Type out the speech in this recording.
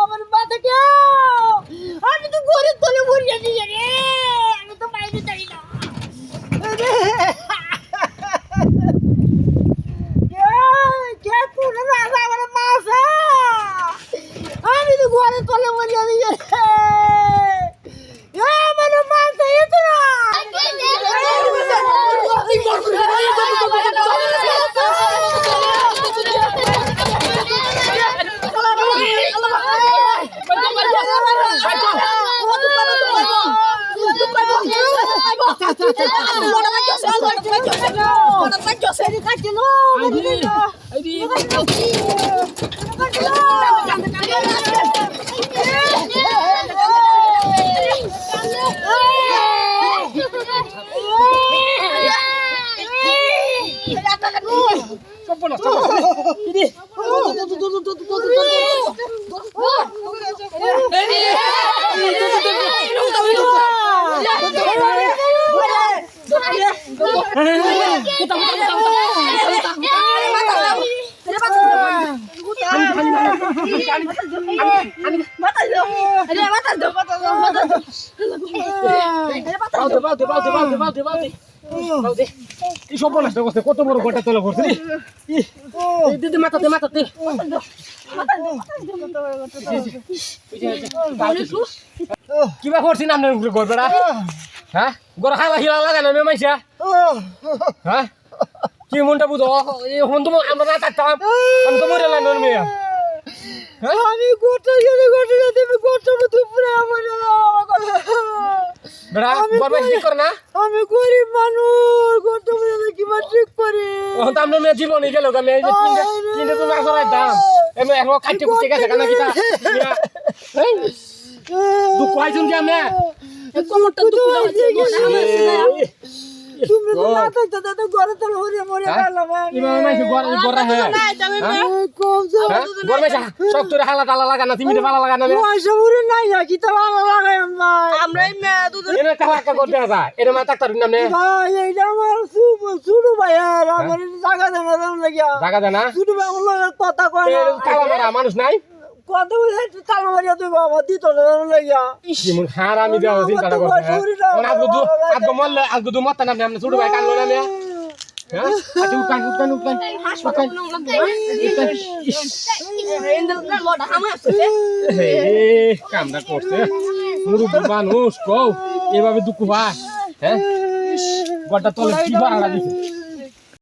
আমার মাথা কেউ আমি তো ঘরের তলে মরিয়া দিয়ে রে আমি তো বাইরে যাই আমি তো ঘরের তলে মরিয়া রে এ, আমার মাথা এত না বাউতে বাউতে বাউতে বাউতে বাউতে সব বলাস করছে কত বড় গোটা তোলা করছে দিদি মাথাতে মাথাতে কিবা করছি না আপনার উপরে গড়বেড়া হ্যাঁ গড় খাওয়া হিলা লাগা না মাইসা হ্যাঁ কি মনটা বুঝো এই হন তো আমরা না থাকতাম। আমি তো মরে লাইন মেয়া আমি গোটা গেলে গোটা গেলে তুমি গোটা দুপুরে আমার বেড়া বেশি ঠিক করে না। আমি গরিব মানুষ গোটা গেলে কিবা ঠিক করি? এখন তো আমরা মেয়ে জীবনে গেল আমি এই যে তিনটে তিনটে তো মাছ রাখতাম এমনি এখন খাইতে খুঁজতে গেছে কেন কিটা দুঃখ আইছুন যে আমি তুমি তো না থাকতে তো ঘরে তো মরে মরে গেলাম ইমা মাইছে গড় গড় হে কম হ্যাঁ? গড় মাইছে সব তোর হালা টালা লাগা না তুমি পালা লাগা না পয়সা নাই কি তো ভাই। দুধ এনে কালা কা করতে আসা এনে মা তাক্তার নাম নে। ভাই এইটা আমার শুরু ভাই আর আমার জায়গা দেনা দেন লাগিয়া। জাগা দেনা? ভাই আমার কথা কয় না। কালা মারা মানুষ নাই? বলে তালা মারিয়া তুই বাবা দিত না লাগিয়া কি মুন হারামি দেওয়া চিন্তা করতে আজগো দু আজগো মল্লে আজগো দু নাম নাম ছোট ভাই কানলো না মে হ্যাঁ? আচ্ছা উকান এই কামটা করছে। মুরুব্বি মানুষ কও এভাবে দুঃখ পায় হ্যাঁ? গড়টা তলে কি বাড়া দিছে?